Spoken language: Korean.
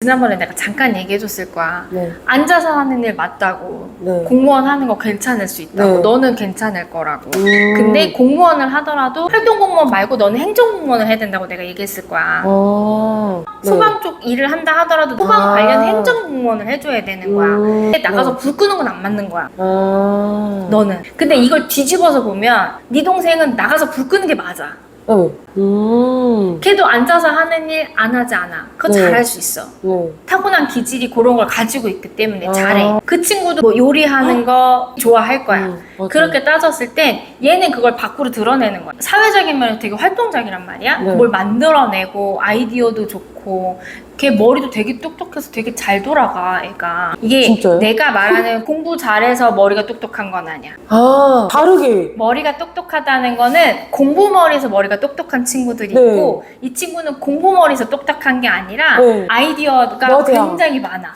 지난번에 내가 잠깐 얘기해줬을 거야. 네. 앉아서 하는 일 맞다고. 네. 공무원 하는 거 괜찮을 수 있다고. 네. 너는 괜찮을 거라고. 음. 근데 공무원을 하더라도 활동 공무원 말고 너는 행정 공무원을 해야 된다고 내가 얘기했을 거야. 아. 네. 소방 쪽 일을 한다 하더라도 소방 아. 관련 행정 공무원을 해줘야 되는 거야. 음. 근데 나가서 네. 불 끄는 건 안 맞는 거야. 아. 너는. 근데 이걸 뒤집어서 보면 네 동생은 나가서 불 끄는 게 맞아. 네. 음. 걔도 앉아서 하는 일 안 하지 않아. 그거 네. 잘할 수 있어. 네. 타고난 기질이 그런 걸 가지고 있기 때문에 아. 잘해. 그 친구도 뭐 요리하는 거 좋아할 거야. 음, 맞아요. 그렇게 따졌을 땐 얘는 그걸 밖으로 드러내는 거야. 사회적인 면에서 되게 활동적이란 말이야. 네. 뭘 만들어내고 아이디어도 좋고 걔 머리도 되게 똑똑해서 되게 잘 돌아가 애가. 이게 진짜요? 내가 말하는 공부 잘해서 머리가 똑똑한 건 아니야. 아, 다르게. 머리가 똑똑하다는 거는 공부머리에서 머리가 똑똑한 친구들이 네. 있고 이 친구는 공부머리에서 똑똑한 게 아니라 네. 아이디어가 맞아요. 굉장히 많아.